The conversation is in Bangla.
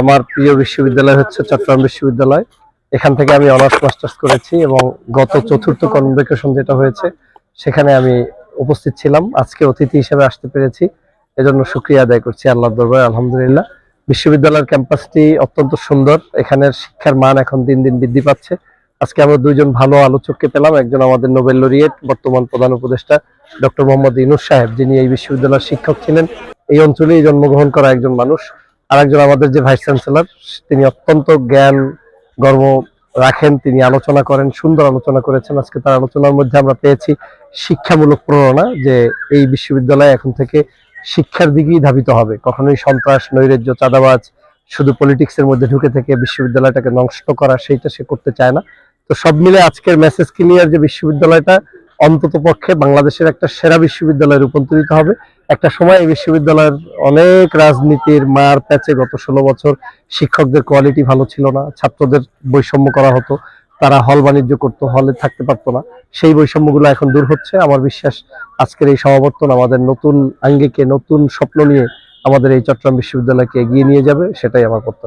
আমার প্রিয় বিশ্ববিদ্যালয় হচ্ছে চট্টগ্রাম বিশ্ববিদ্যালয়। এখান থেকে আমি অনার্স, মাস্টার্স করেছি এবং গত চতুর্থ কনভোকেশন যেটা হয়েছে, সেখানে আমি উপস্থিত ছিলাম। আজকে অতিথি হিসেবে আসতে পেরেছি। এজন্য শুক্রিয়া আদায় করছি আল্লাহ দরবার, আলহামদুলিল্লাহ। বিশ্ববিদ্যালয়ের ক্যাম্পাসটি অত্যন্ত সুন্দর। এখানের শিক্ষার মান এখন দিন দিন বৃদ্ধি পাচ্ছে। আজকে আমরা দুইজন ভালো আলোচককে পেলাম। একজন আমাদের নোবেল লরিয়েট, বর্তমান প্রধান উপদেষ্টা ডক্টর মোহাম্মদ ইনুস সাহেব, যিনি এই বিশ্ববিদ্যালয়ের শিক্ষক ছিলেন। এই অঞ্চলেই জন্মগ্রহণ করা একজন মানুষ। আর একজন আমাদের যে ভাইস চ্যান্সেলর, তিনি অত্যন্ত জ্ঞান, গর্ব রাখেন। তিনি আলোচনা করেন, সুন্দর আলোচনা করেছেন। আজকে তার আলোচনার মধ্যে আমরা পেয়েছি শিক্ষামূলক প্রেরণা যে এই বিশ্ববিদ্যালয় এখন থেকে শিক্ষার দিকেই ধাবিত হবে। কখনোই সন্ত্রাস, নৈরাজ্য, চাঁদাবাজ, শুধু পলিটিক্সের মধ্যে ঢুকে থেকে বিশ্ববিদ্যালয়টাকে নষ্ট করা, সেইটা সে করতে চায় না। তো সব মিলে আজকের মেসেজ ক্লিয়ার যে বিশ্ববিদ্যালয়টা অন্তত পক্ষে বাংলাদেশের একটা সেরা বিশ্ববিদ্যালয়ে রূপান্তরিত হবে। একটা সময় এই বিশ্ববিদ্যালয়ের অনেক রাজনীতির মার প্যাচে গত ষোলো বছর শিক্ষকদের কোয়ালিটি ভালো ছিল না, ছাত্রদের বৈষম্য করা হতো, তারা হল বাণিজ্য করতো, হলে থাকতে পারতো না। সেই বৈষম্যগুলো এখন দূর হচ্ছে। আমার বিশ্বাস আজকের এই সমাবর্তন আমাদের নতুন আঙ্গিকে, নতুন স্বপ্ন নিয়ে আমাদের এই চট্টগ্রাম বিশ্ববিদ্যালয়কে এগিয়ে নিয়ে যাবে, সেটাই আমার প্রত্যাশা।